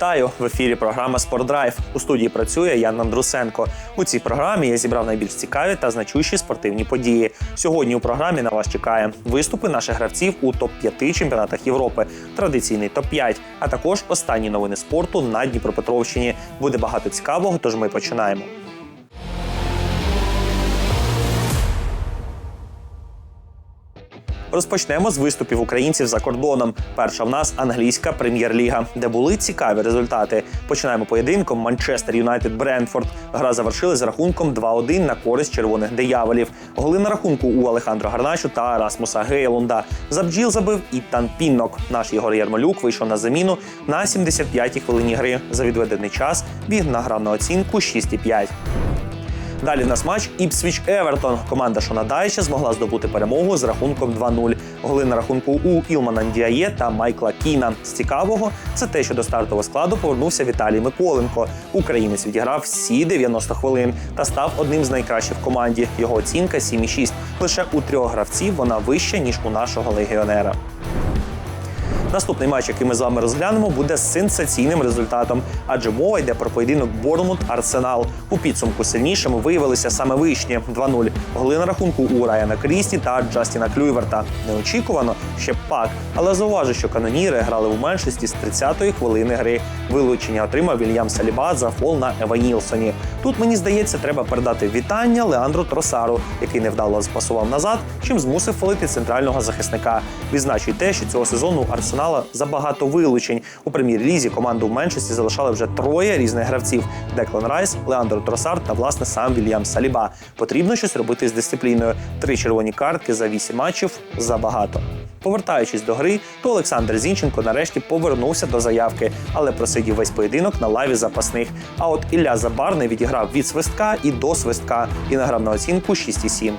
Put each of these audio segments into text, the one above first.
Вітаю в ефірі. Програма Спортдрайв. У студії працює Ян Андрусенко. У цій програмі я зібрав найбільш цікаві та значущі спортивні події. Сьогодні у програмі на вас чекає виступи наших гравців у топ 5 чемпіонатах Європи, традиційний топ 5 а також останні новини спорту на Дніпропетровщині. Буде багато цікавого, тож ми починаємо. Розпочнемо з виступів українців за кордоном. Перша в нас англійська прем'єр-ліга, де були цікаві результати. Починаємо поєдинком Манчестер Юнайтед Брентфорд. Гра завершилась з рахунком 2-1 на користь червоних дияволів. Голи на рахунку у Алехандро Гарначу та Расмуса Гейлунда. За бджіл забив Іттан Піннок. Наш Ігор Ярмолюк вийшов на заміну на 75-й хвилині гри. За відведений час він награв на оцінку 6,5. Далі нас матч Іпсвіч Евертон. Команда Шонадайча змогла здобути перемогу з рахунком 2-0. Голи на рахунку у Ілмана Ndіає та Майкла Кіна. З цікавого це те, що до стартового складу повернувся Віталій Миколенко. Українець відіграв всі 90 хвилин та став одним з найкращих в команді. Його оцінка 7,6. Лише у трьох гравців вона вища ніж у нашого легіонера. Наступний матч, який ми з вами розглянемо, буде сенсаційним результатом, адже мова йде про поєдинок Борнмут Арсенал. У підсумку сильнішими виявилися саме вишні 2-0. Голи на рахунку у Райана Крісті та Джастіна Клюйверта. Неочікувано ще пак, але зауважу, що каноніри грали у меншості з 30-ї хвилини гри. Вилучення отримав Вільям Саліба за фол на Ева Нілсоні. Тут мені здається, треба передати вітання Леандру Тросару, який невдало спасував назад, чим змусив фолити центрального захисника. Відзначу те, що цього сезону у Арсенала забагато вилучень. У прем'єр-лізі команду в меншості залишали вже троє різних гравців: Деклан Райс, Леандро Тросар та власне сам Вільям Саліба. Потрібно щось робити з дисципліною. Три червоні картки за вісім матчів забагато. Повертаючись до гри, то Олександр Зінченко нарешті повернувся до заявки, але просидів весь поєдинок на лаві запасних. А от Ілля Забарний відіграв від свистка і до свистка і награв на оцінку 6,7.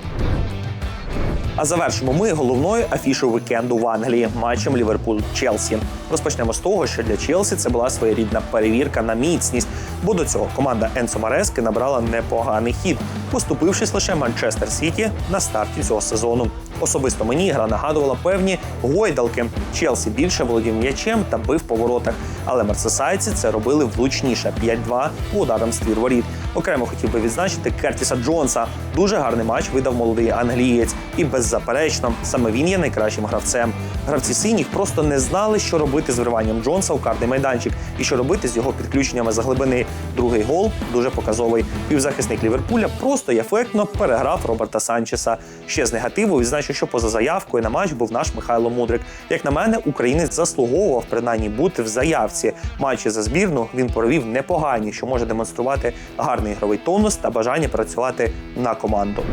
А завершимо ми головною афішою вікенду в Англії матчем Ліверпуль-Челсі. Розпочнемо з того, що для Челсі це була своєрідна перевірка на міцність, бо до цього команда Енсо Марески набрала непоганий хід, поступившись лише Манчестер Сіті на старті цього сезону. Особисто мені гра нагадувала певні гойдалки. Челсі більше володів м'ячем та бив по воротах, але мерсесайці це робили влучніше 5-2 по ударам ствір воріт. Окремо хотів би відзначити Кертіса Джонса. Дуже гарний матч видав молодий англієць, і беззаперечно саме він є найкращим гравцем. Гравці синіх просто не знали, що робити з вриванням Джонса у карний майданчик і що робити з його підключеннями за глибини. Другий гол дуже показовий. Півзахисник Ліверпуля просто й ефектно переграв Роберта Санчеса. Ще з негативу відзначу, що поза заявкою на матч був наш Михайло Мудрик. Як на мене, українець заслуговував принаймні бути в заявці. Матчі за збірну він провів непогані, що може демонструвати гарний ігровий тонус та бажання працювати на команду.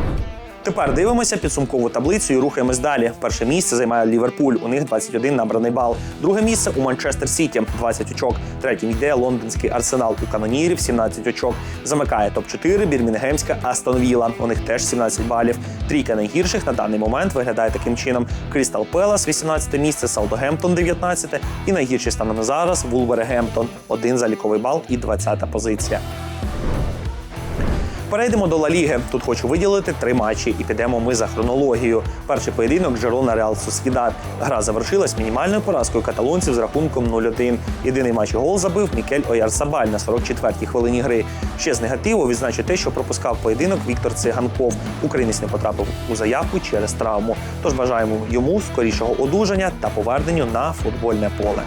Тепер дивимося підсумкову таблицю і рухаємось далі. Перше місце займає Ліверпуль. У них 21 набраний бал. Друге місце у Манчестер Сіті 20 очок. Третім йде лондонський арсенал у канонірів 17 очок. Замикає топ 4 бірмінгемська Астон Вілла. У них теж 17 балів. Трійка найгірших на даний момент виглядає таким чином: Крістал Пелас 18 місце, Саутгемптон 19 і найгірший станом зараз Вулвергемптон. Один заліковий бал і 20 позиція. Перейдемо до Ла Ліги. Тут хочу виділити три матчі і підемо ми за хронологією. Перший поєдинок Джерона Реал Сосвідад. Гра завершилась мінімальною поразкою каталонців з рахунком 0-1. Єдиний матч гол забив Мікель Оярсабаль на 44-й хвилині гри. Ще з негативу відзначу те, що пропускав поєдинок Віктор Циганков. Українець не потрапив у заявку через травму. Тож бажаємо йому скорішого одужання та поверненню на футбольне поле.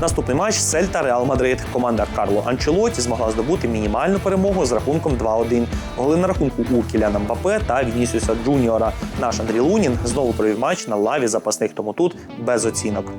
Наступний матч Сельта Реал Мадрид. Команда Карло Анчелоті змогла здобути мінімальну перемогу з рахунком 2-1. Голи на рахунку у Кіляна Мбапе та Вінісіуса Джуніора. Наш Андрій Лунін знову провів матч на лаві запасних, тому тут без оцінок.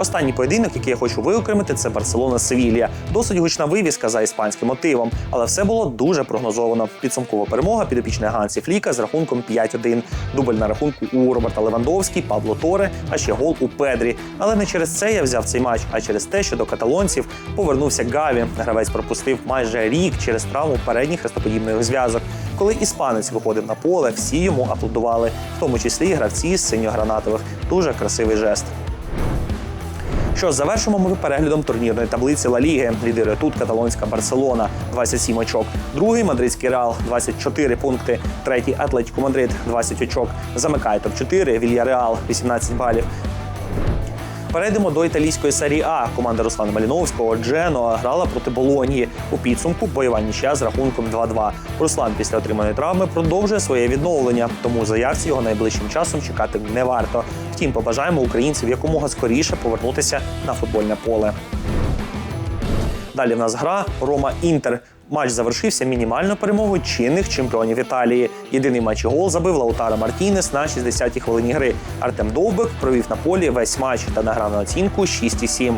Останній поєдинок, який я хочу виокремити, це Барселона Севілія. Досить гучна вивіска за іспанським мотивом, але все було дуже прогнозовано. Підсумкова перемога підопічної Гансі Фліка з рахунком 5-1. Дубль на рахунку у Роберта Левандовський, Пабло Торе, а ще гол у Педрі. Але не через це я взяв цей матч, а через те, що до каталонців повернувся Гаві. Гравець пропустив майже рік через травму передніх хрестоподібних зв'язок. Коли іспанець виходив на поле, всі йому аплодували, в тому числі гравці з синьо-гранатових. Дуже красивий жест. Що завершимо ми переглядом турнірної таблиці Ла Ліги. Лідирує тут каталонська Барселона 27 очок. Другий мадридський Реал 24 пункти. Третій Атлетико Мадрид 20 очок. Замикає топ 4 Вільяреал 18 балів. Перейдемо до італійської серії А. Команда Руслана Маліновського Джено грала проти Болонії. У підсумку бойова нічия з рахунком 2-2. Руслан після отриманої травми продовжує своє відновлення, тому заявці його найближчим часом чекати не варто. Втім, побажаємо українців якомога скоріше повернутися на футбольне поле. Далі в нас гра Рома Інтер. Матч завершився мінімальною перемогою чинних чемпіонів Італії. Єдиний матч і гол забив Лаутара Мартінес на 60-й хвилині гри. Артем Довбик провів на полі весь матч та награв на оцінку 6,7.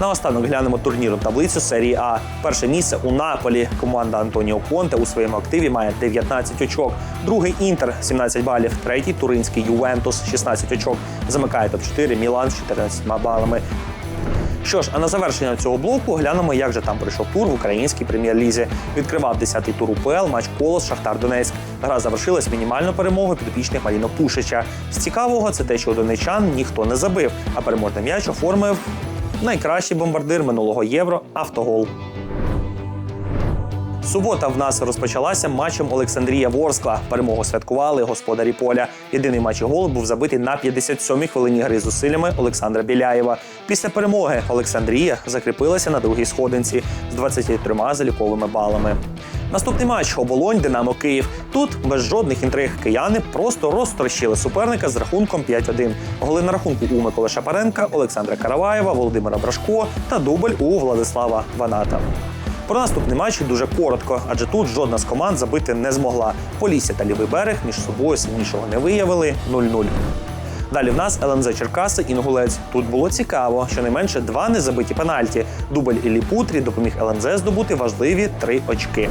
Наостанок глянемо турнірну таблицю серії А. Перше місце у Наполі. Команда Антоніо Конте у своєму активі має 19 очок. Другий Інтер 17 балів. Третій туринський Ювентус 16 очок. Замикає топ-4 Мілан з 14 балами. Що ж, а на завершення цього блоку глянемо, як же там пройшов тур в українській прем'єр-лізі. Відкривав 10-й тур УПЛ матч Колос Шахтар Донецьк. Гра завершилась мінімальною перемогою підопічних Маріно Пушича. З цікавого це те, що донечан ніхто не забив, а переможний м'яч оформив найкращий бомбардир минулого євро автогол. Субота в нас розпочалася матчем Олександрія Ворскла. Перемогу святкували господарі поля. Єдиний матч і гол був забитий на 57-й хвилині гри з зусиллями Олександра Біляєва. Після перемоги Олександрія закріпилася на другій сходинці з 23 заліковими балами. Наступний матч оболонь Динамо Київ. Тут без жодних інтриг кияни просто розтрощили суперника з рахунком 5-1. Голи на рахунку у Миколи Шапаренка, Олександра Караваєва, Володимира Брашко та дубль у Владислава Ваната. Про наступний матч дуже коротко, адже тут жодна з команд забити не змогла. Полісся та лівий берег між собою сильнішого не виявили 0-0. Далі в нас ЛНЗ Черкаси Інгулець. Тут було цікаво, щонайменше два незабиті пенальті. Дубль Іллі Путрі допоміг ЛНЗ здобути важливі три очки.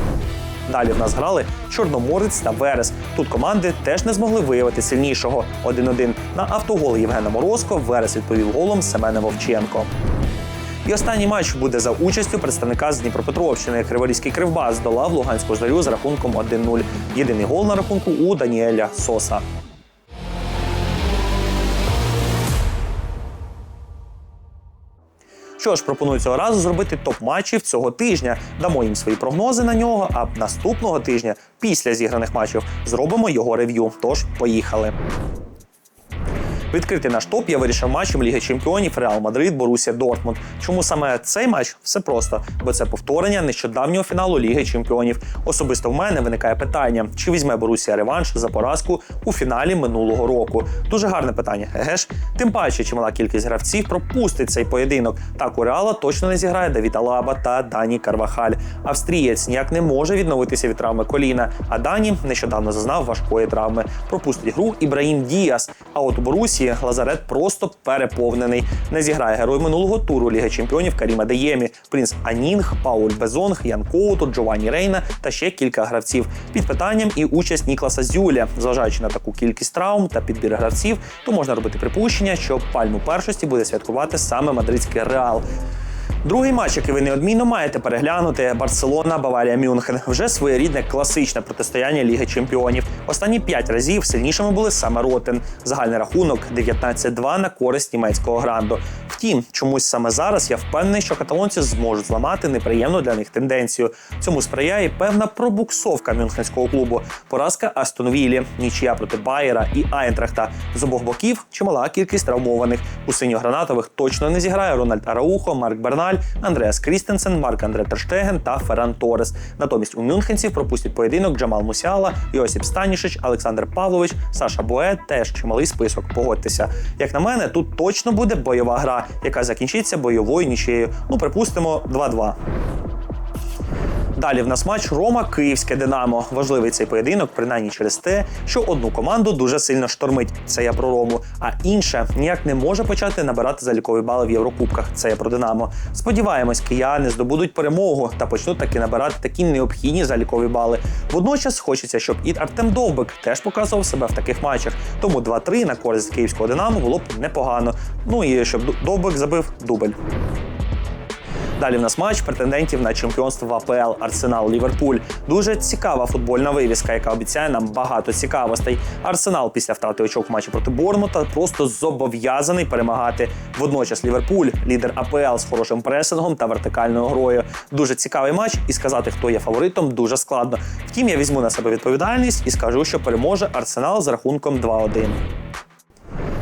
Далі в нас грали Чорноморець та Верес. Тут команди теж не змогли виявити сильнішого. 1-1. На автогол Євгена Морозко Верес відповів голом Семена Вовченко. І останній матч буде за участю представника з Дніпропетровщини. Криворізький кривбас здолав Луганську зорю з рахунком 1-0. Єдиний гол на рахунку у Даніеля Соса. Що ж, пропоную цього разу зробити топ-матчів цього тижня. Дамо їм свої прогнози на нього. А наступного тижня, після зіграних матчів, зробимо його рев'ю. Тож, поїхали. Відкрити наш топ я вирішив матчем Ліги Чемпіонів Реал Мадрид, Борусія Дортмунд. Чому саме цей матч? Все просто, бо це повторення нещодавнього фіналу Ліги Чемпіонів. Особисто в мене виникає питання: чи візьме Борусія реванш за поразку у фіналі минулого року? Дуже гарне питання. Еге ж, тим паче, чимала кількість гравців пропустить цей поєдинок. Так у Реала точно не зіграє Давід Алаба та Дані Карвахаль. Австрієць ніяк не може відновитися від травми коліна. А Дані нещодавно зазнав важкої травми. Пропустить гру Ібраїм Діас. А от у Борусі Лазарет просто переповнений. Не зіграє герой минулого туру Ліги Чемпіонів Каріма Деємі, Принц Анінг, Пауль Безонг, Ян Коуто, Джованні Рейна та ще кілька гравців. Під питанням і участь Нікласа Зюля. Зважаючи на таку кількість травм та підбір гравців, то можна робити припущення, що пальму першості буде святкувати саме мадридський реал. Другий матч, який ви неодмінно маєте переглянути, Барселона, Баварія, Мюнхен. Вже своєрідне класичне протистояння Ліги Чемпіонів. Останні п'ять разів сильнішими були саме Ротен. Загальний рахунок 19-2 на користь німецького гранду. Втім, чомусь саме зараз я впевнений, що каталонці зможуть зламати неприємну для них тенденцію. Цьому сприяє певна пробуксовка мюнхенського клубу. Поразка Астон Віллі, нічия проти Байера і Айнтрахта. З обох боків чимала кількість травмованих. У синьо-гранатових точно не зіграє Рональд Араухо, Марк Берналь, Андреас Крістенсен, Марк Андре Терштеген та Ферран Торес. Натомість у мюнхенців пропустять поєдинок Джамал Мусіала, Йосип Станішич, Олександр Павлович, Саша Бое. Теж чималий список. Погодьтеся. Як на мене, тут точно буде бойова гра, яка закінчиться бойовою нічею. Ну, припустимо, 2-2. Далі в нас матч Рома Київське Динамо. Важливий цей поєдинок, принаймні через те, що одну команду дуже сильно штормить. Це я про Рому. А інша ніяк не може почати набирати залікові бали в Єврокубках. Це я про Динамо. Сподіваємось, кияни здобудуть перемогу та почнуть таки набирати такі необхідні залікові бали. Водночас хочеться, щоб і Артем Довбик теж показував себе в таких матчах. Тому 2-3 на користь київського Динамо було б непогано. Ну і щоб Довбик забив дубль. Далі в нас матч претендентів на чемпіонство в АПЛ Арсенал Ліверпуль. Дуже цікава футбольна вивіска, яка обіцяє нам багато цікавостей. Арсенал після втрати очок в матчі проти Бормута просто зобов'язаний перемагати. Водночас Ліверпуль лідер АПЛ з хорошим пресингом та вертикальною грою. Дуже цікавий матч, і сказати, хто є фаворитом, дуже складно. Втім, я візьму на себе відповідальність і скажу, що переможе Арсенал з рахунком 2-1.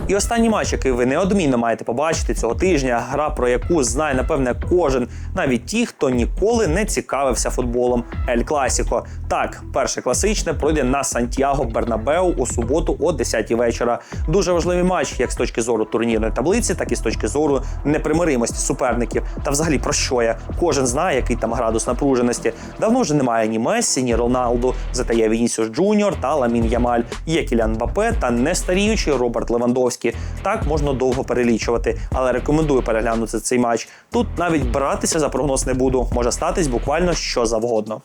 І останній матч, який ви неодмінно маєте побачити цього тижня, гра про яку знає напевне кожен, навіть ті, хто ніколи не цікавився футболом. Ель Класіко. Так, перше класичне пройде на Сантьяго Бернабеу у суботу о 10 вечора. Дуже важливий матч, як з точки зору турнірної таблиці, так і з точки зору непримиримості суперників. Та взагалі про що я? Кожен знає, який там градус напруженості. Давно вже немає ні Мессі, ні Роналду. Зате є Вінісіус Джуніор та Ламін Ямаль. Є Кілян Бапе та нестаріючий Роберт Левандовський. Так можна довго перелічувати, але рекомендую переглянути цей матч. Тут навіть братися за прогноз не буду. Може статись буквально що завгодно.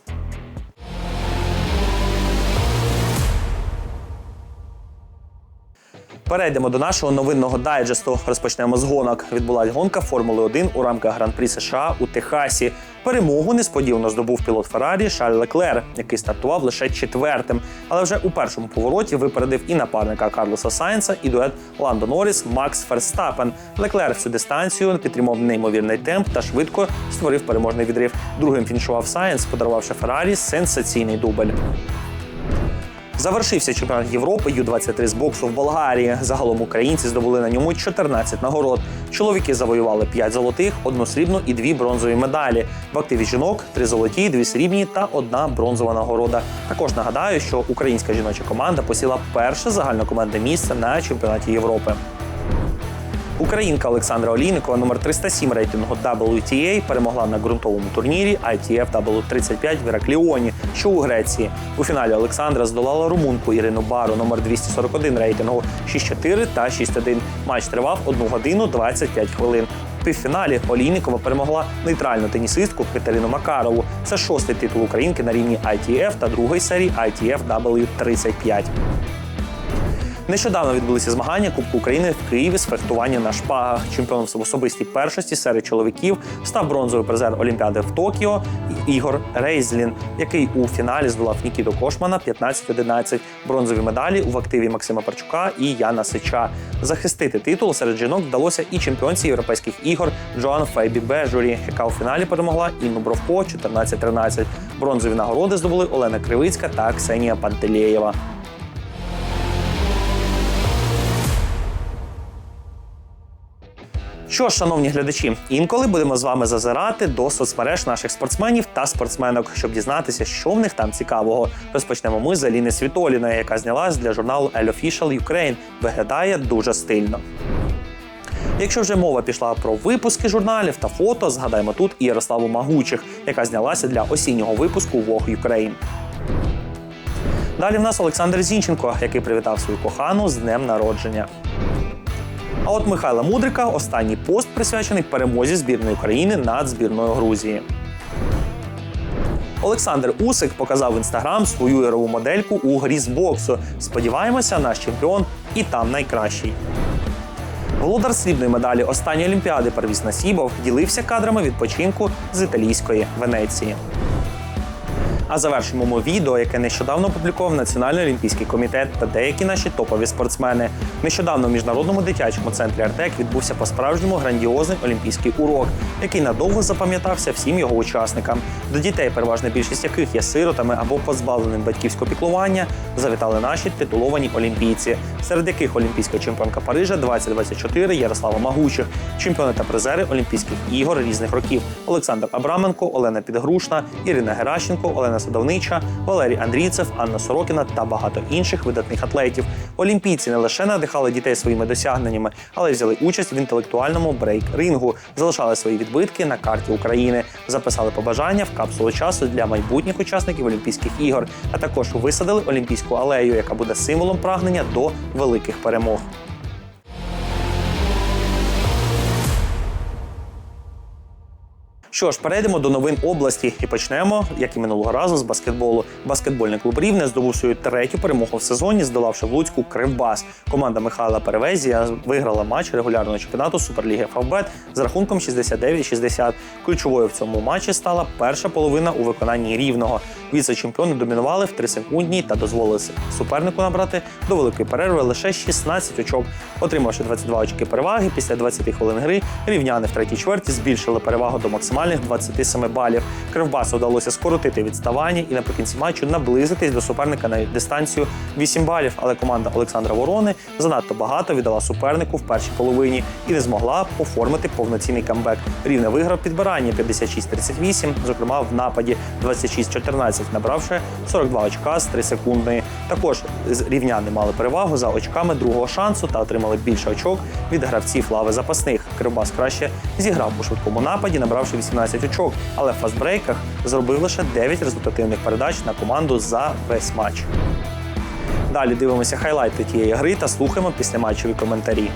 Перейдемо до нашого новинного дайджесту. Розпочнемо з гонок. Відбулась гонка Формули 1 у рамках Гран-прі США у Техасі. Перемогу несподівано здобув пілот Феррарі Шарль Леклер, який стартував лише четвертим. Але вже у першому повороті випередив і напарника Карлоса Сайнса, і дует Ландо Норріс Макс Ферстапен. Леклер всю дистанцію підтримав неймовірний темп та швидко створив переможний відрив. Другим фінішував Сайнс, подарувавши Феррарі сенсаційний дубль. Завершився чемпіонат Європи Ю-23 з боксу в Болгарії. Загалом українці здобули на ньому 14 нагород. Чоловіки завоювали 5 золотих, одну срібну і дві бронзові медалі. В активі жінок три золоті, дві срібні та одна бронзова нагорода. Також нагадаю, що українська жіноча команда посіла перше загальнокомандне місце на чемпіонаті Європи. Українка Олександра Олійникова, номер 307 рейтингу WTA, перемогла на ґрунтовому турнірі ITF W35 в Іракліоні, що у Греції. У фіналі Олександра здолала румунку Ірину Бару, номер 241 рейтингу 6-4 та 6-1. Матч тривав 1 годину 25 хвилин. В півфіналі Олійникова перемогла нейтральну тенісистку Катерину Макарову. Це шостий титул українки на рівні ITF та другої серії ITF W35. Нещодавно відбулися змагання Кубку України в Києві з фехтування на шпагах. Чемпіоном в особистій першості серед чоловіків став бронзовий призер Олімпіади в Токіо Ігор Рейзлін, який у фіналі здолав Нікіту Кошмана 15-11. Бронзові медалі в активі Максима Парчука і Яна Сича. Захистити титул серед жінок вдалося і чемпіонці європейських ігор Джоан Фейбі Бежурі, яка у фіналі перемогла Інну Бровко 14-13. Бронзові нагороди здобули Олена Кривицька та Ксенія Пантелєєва. Що шановні глядачі, інколи будемо з вами зазирати до соцмереж наших спортсменів та спортсменок, щоб дізнатися, що в них там цікавого. Розпочнемо ми з Аліни Світоліної, яка знялась для журналу Elle Official Ukraine. Виглядає дуже стильно. Якщо вже мова пішла про випуски журналів та фото, згадаємо тут і Ярославу Магучих, яка знялася для осіннього випуску Vogue Ukraine. Далі в нас Олександр Зінченко, який привітав свою кохану з днем народження. А от Михайла Мудрика останній пост присвячений перемозі збірної України над збірною Грузії. Олександр Усик показав в інстаграм свою ігрову модельку у грі з боксу. Сподіваємося, наш чемпіон і там найкращий. Володар срібної медалі останньої олімпіади Первіс Насібов ділився кадрами відпочинку з італійської Венеції. А завершимо відео, яке нещодавно опублікував Національний олімпійський комітет та деякі наші топові спортсмени. Нещодавно в міжнародному дитячому центрі Артек відбувся по-справжньому грандіозний олімпійський урок, який надовго запам'ятався всім його учасникам. До дітей, переважна більшість яких є сиротами або позбавленим батьківського піклування, завітали наші титуловані олімпійці, серед яких олімпійська чемпіонка Парижа 2024 Ярослава Магучих, чемпіони та призери Олімпійських ігор різних років Олександр Абраменко, Олена Підгрушна, Ірина Геращенко, Олена Садовнича, Валерій Андрійцев, Анна Сорокіна та багато інших видатних атлетів. Олімпійці не лише надихали дітей своїми досягненнями, але й взяли участь в інтелектуальному брейк-рингу, залишали свої відбитки на карті України, записали побажання в капсулу часу для майбутніх учасників Олімпійських ігор, а також висадили Олімпійську алею, яка буде символом прагнення до великих перемог. Що ж, перейдемо до новин області і почнемо, як і минулого разу, з баскетболу. Баскетбольний клуб Рівне здобув свою третю перемогу в сезоні, здолавши в Луцьку Кривбас. Команда Михайла Перевезія виграла матч регулярного чемпіонату Суперліги Фавбет з рахунком 69-60. Ключовою в цьому матчі стала перша половина у виконанні рівного. Віце-чемпіони домінували в 3 секундній та дозволили супернику набрати до великої перерви лише 16 очок. Отримавши 22 очки переваги, після 20 хвилин гри рівняни в третій чверті збільшили перевагу до максимальних 27 балів. Кривбасу вдалося скоротити відставання і наприкінці матчу наблизитись до суперника на дистанцію 8 балів. Але команда Олександра Ворони занадто багато віддала супернику в першій половині і не змогла оформити повноцінний камбек. Рівне виграв підбирання 56-38, зокрема в нападі 26-14, набравши 42 очка з 3 секундної. Також рівняни мали перевагу за очками другого шансу та отримали більше очок від гравців лави запасних. Кривбас краще зіграв у швидкому нападі, набравши 18 очок, але в фастбрейках зробив лише 9 результативних передач на команду за весь матч. Далі дивимося хайлайти тієї гри та слухаємо післяматчеві коментарі.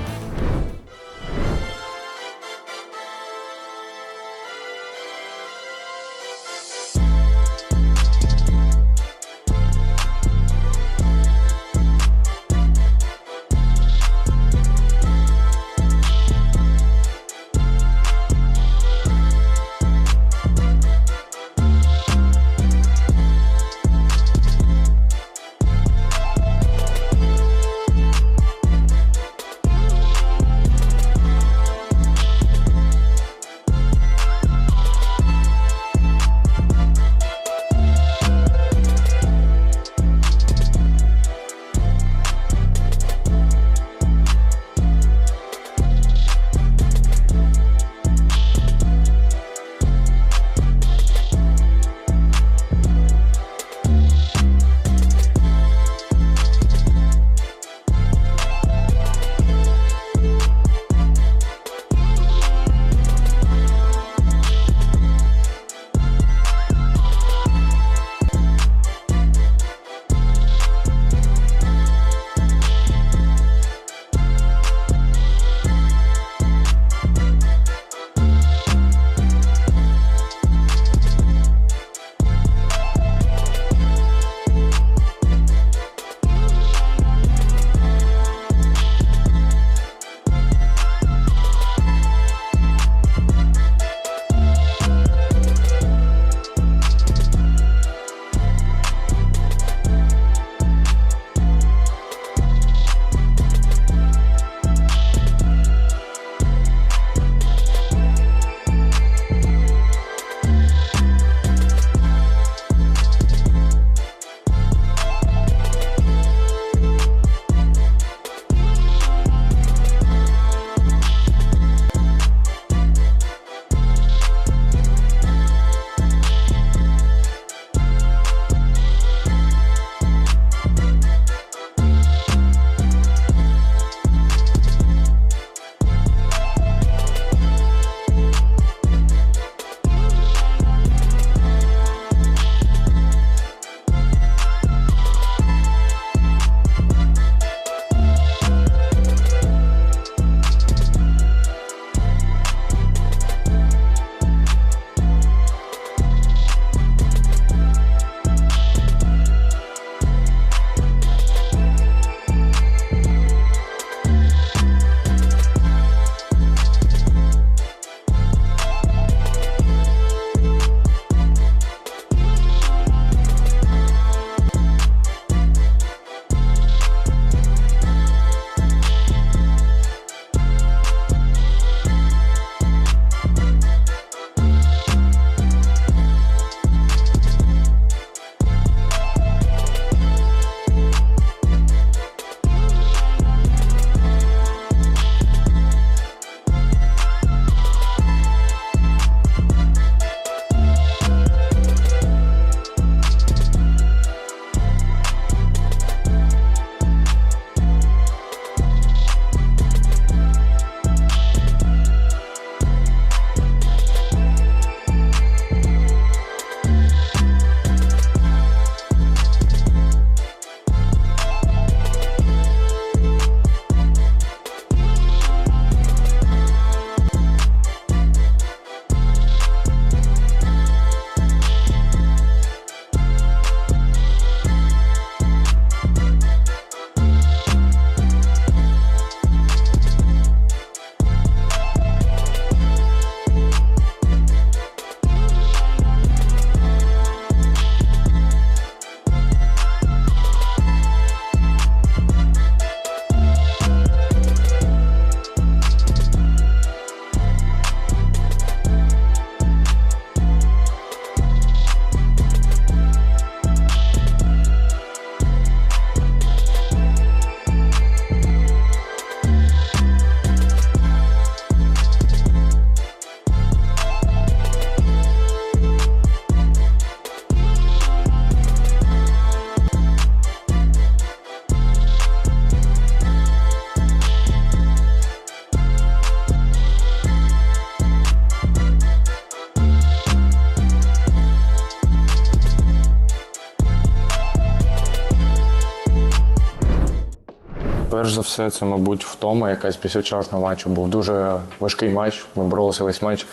Все, це, мабуть, втома якась після вчорашнього матчу. Був дуже важкий матч. Ми боролися весь матч.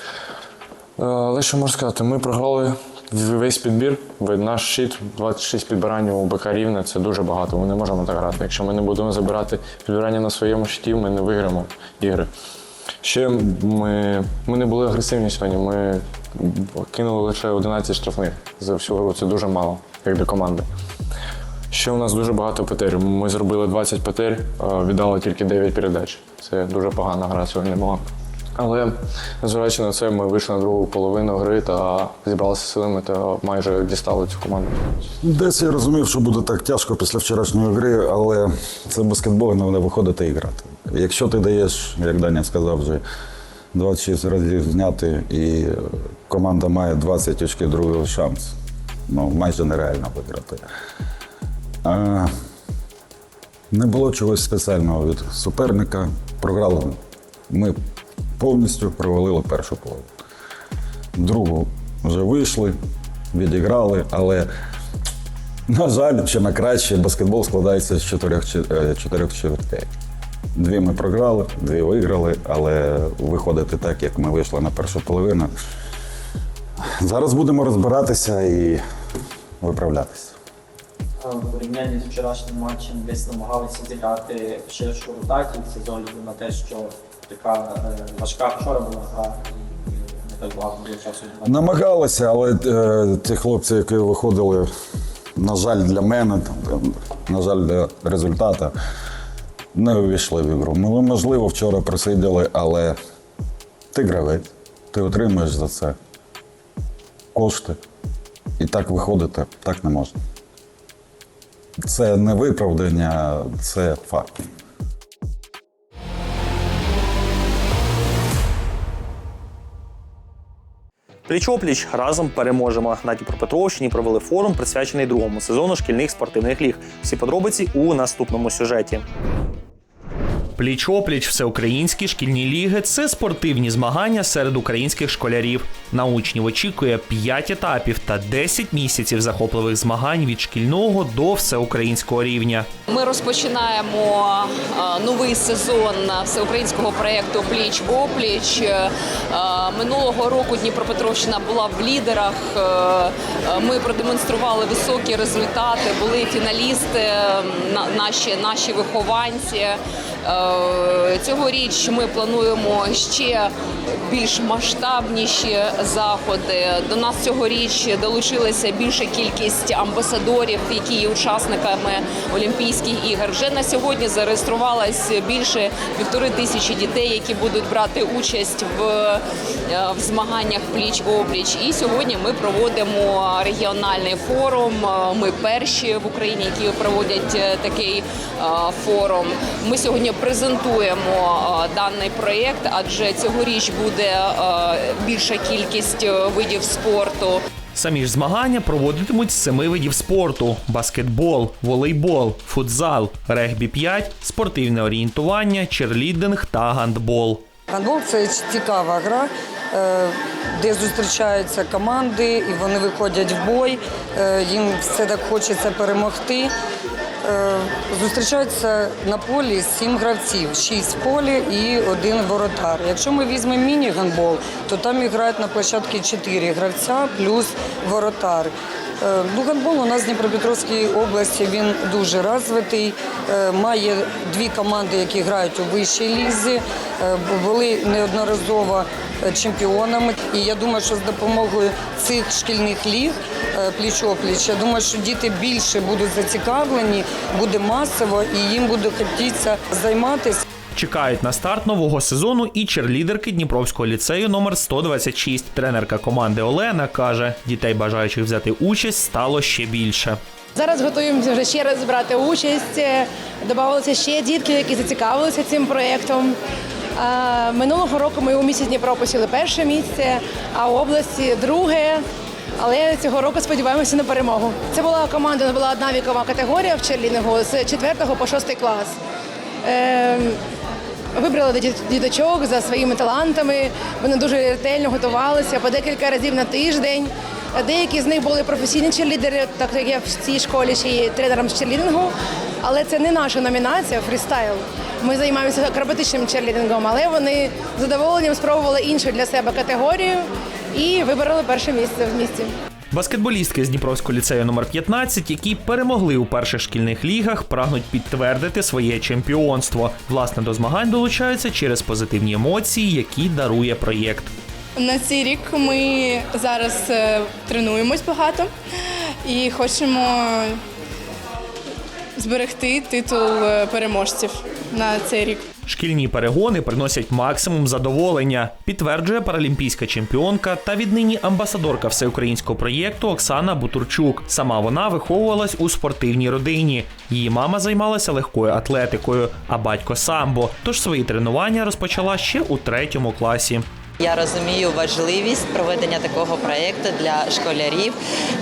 Е, Але що можу сказати, ми програли весь підбір. Наш щит 26 підбирань у БК Рівне це дуже багато. Ми не можемо так грати. Якщо ми не будемо забирати підбирання на своєму щиті, ми не виграємо ігри. Ще ми, ми не були агресивні сьогодні. Ми кинули лише 11 штрафних за всю гру. Це дуже мало, як для команди. Ще у нас дуже багато ПТР. Ми зробили 20 ПТР, віддали тільки 9 передач. Це дуже погана гра сьогодні була. Але незважаючи на це, ми вийшли на другу половину гри та зібралися силами та майже дістали цю команду. Десь я розумів, що буде так тяжко після вчорашньої гри, але це баскетбол, треба виходити і грати. Якщо ти даєш, як Даня сказав, вже 26 разів зняти, і команда має 20 очків другого шанс. Ну, майже нереально виграти. Не було чогось спеціального від суперника. Програли. Ми повністю провалили першу половину. Другу вже вийшли, відіграли, але, на жаль, ще на краще баскетбол складається з чотирьох, чи- е, чотирьох чвертей. Дві ми програли, дві виграли, але виходити так, як ми вийшли на першу половину. Зараз будемо розбиратися і виправлятися. В порівнянні з вчорашнім матчем десь намагалися зіграти ширшу ротацію з огляду на те, що така е, важка вчора була гра. Намагалися, але е, ті хлопці, які виходили, на жаль, для мене, там, на жаль, для результату, не увійшли в ігру. Ну, можливо, вчора просиділи, але ти гравець, ти отримуєш за це кошти. І так виходити так не можна. Це не виправдання, це факт. Пліч-опліч разом переможемо. На Дніпропетровщині провели форум, присвячений другому сезону шкільних спортивних ліг. Всі подробиці у наступному сюжеті. Пліч-опліч всеукраїнські шкільні ліги це спортивні змагання серед українських школярів. На учнів очікує 5 етапів та 10 місяців захопливих змагань від шкільного до всеукраїнського рівня. Ми розпочинаємо е, новий сезон всеукраїнського проєкту Пліч опліч. Е, Минулого року Дніпропетровщина була в лідерах. Е, Ми продемонстрували високі результати, були фіналісти, наші, наші вихованці. Е, Цьогоріч ми плануємо ще більш масштабніші заходи. До нас цьогоріч долучилася більша кількість амбасадорів, які є учасниками Олімпійських ігор. Вже на сьогодні зареєструвалось більше півтори тисячі дітей, які будуть брати участь в, е, в змаганнях пліч опліч. І сьогодні ми проводимо регіональний форум. Е, Ми перші в Україні, які проводять такий форум. Ми сьогодні презентуємо е, даний проєкт, адже цьогоріч буде е, більша кількість е, видів спорту. Самі ж змагання проводитимуть з семи видів спорту: баскетбол, волейбол, футзал, регбі 5, спортивне орієнтування, черлідинг та гандбол. Гандбол це цікава гра, де зустрічаються команди і вони виходять в бой. Їм все так хочеться перемогти. Е, Зустрічаються на полі сім гравців, шість в полі і один воротар. Якщо ми візьмемо міні-гандбол, то там грають на площадці чотири гравця плюс воротар. Е, Ну, у нас в Дніпропетровській області він дуже розвитий. Е, Має дві команди, які грають у вищій лізі, були неодноразово чемпіонами. І я думаю, що з допомогою цих шкільних ліг пліч-опліч, я думаю, що діти більше будуть зацікавлені, буде масово і їм буде хотітися займатися. Чекають на старт нового сезону і черлідерки Дніпровського ліцею номер 126. Тренерка команди Олена каже, дітей бажаючих взяти участь стало ще більше. Зараз готуємося вже ще раз брати участь. Додавалися ще дітки, які зацікавилися цим проєктом. Минулого року ми у місті Дніпро посіли перше місце, а в області друге. Але цього року сподіваємося на перемогу. Це була команда, була одна вікова категорія в черлінгу з 4 по 6 клас. Ем, Вибрали діточок за своїми талантами. Вони дуже ретельно готувалися по декілька разів на тиждень. Деякі з них були професійні черлідери, так як я в цій школі ще є тренером з черлідингу. Але це не наша номінація фрістайл. Ми займаємося акробатичним черлідингом, але вони з задоволенням спробували іншу для себе категорію і вибороли перше місце в місті. Баскетболістки з Дніпровського ліцею номер 15, які перемогли у перших шкільних лігах, прагнуть підтвердити своє чемпіонство. Власне, до змагань долучаються через позитивні емоції, які дарує проєкт. На цей рік ми зараз е, тренуємось багато і хочемо зберегти титул е, переможців на цей рік. Шкільні перегони приносять максимум задоволення, підтверджує паралімпійська чемпіонка та віднині амбасадорка всеукраїнського проєкту Оксана Бутурчук. Сама вона виховувалась у спортивній родині. Її мама займалася легкою атлетикою, а батько самбо. Тож свої тренування розпочала ще у третьому класі. Я розумію важливість проведення такого проєкту для школярів.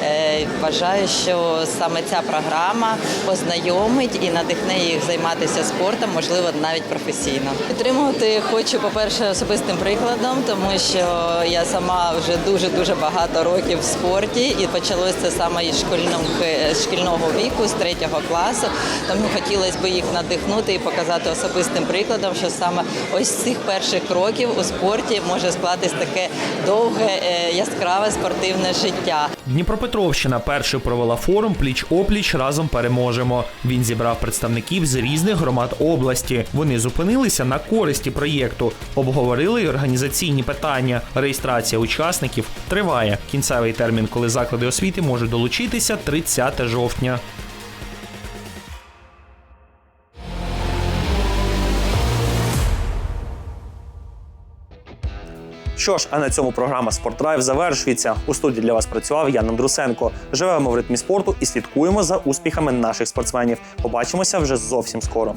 Е, Вважаю, що саме ця програма познайомить і надихне їх займатися спортом, можливо, навіть професійно. Підтримувати хочу, по-перше, особистим прикладом, тому що я сама вже дуже дуже багато років в спорті, і почалося саме із шкільного віку, з третього класу. Тому хотілося б їх надихнути і показати особистим прикладом, що саме ось цих перших кроків у спорті може склатись таке довге, е, яскраве спортивне життя. Дніпропетровщина першою провела форум Пліч опліч разом переможемо. Він зібрав представників з різних громад області. Вони зупинилися на користі проєкту, обговорили й організаційні питання. Реєстрація учасників триває. Кінцевий термін, коли заклади освіти можуть долучитися 30 жовтня. Що ж, а на цьому програма «Спортдрайв» завершується. У студії для вас працював Ян Андрусенко. Живемо в ритмі спорту і слідкуємо за успіхами наших спортсменів. Побачимося вже зовсім скоро.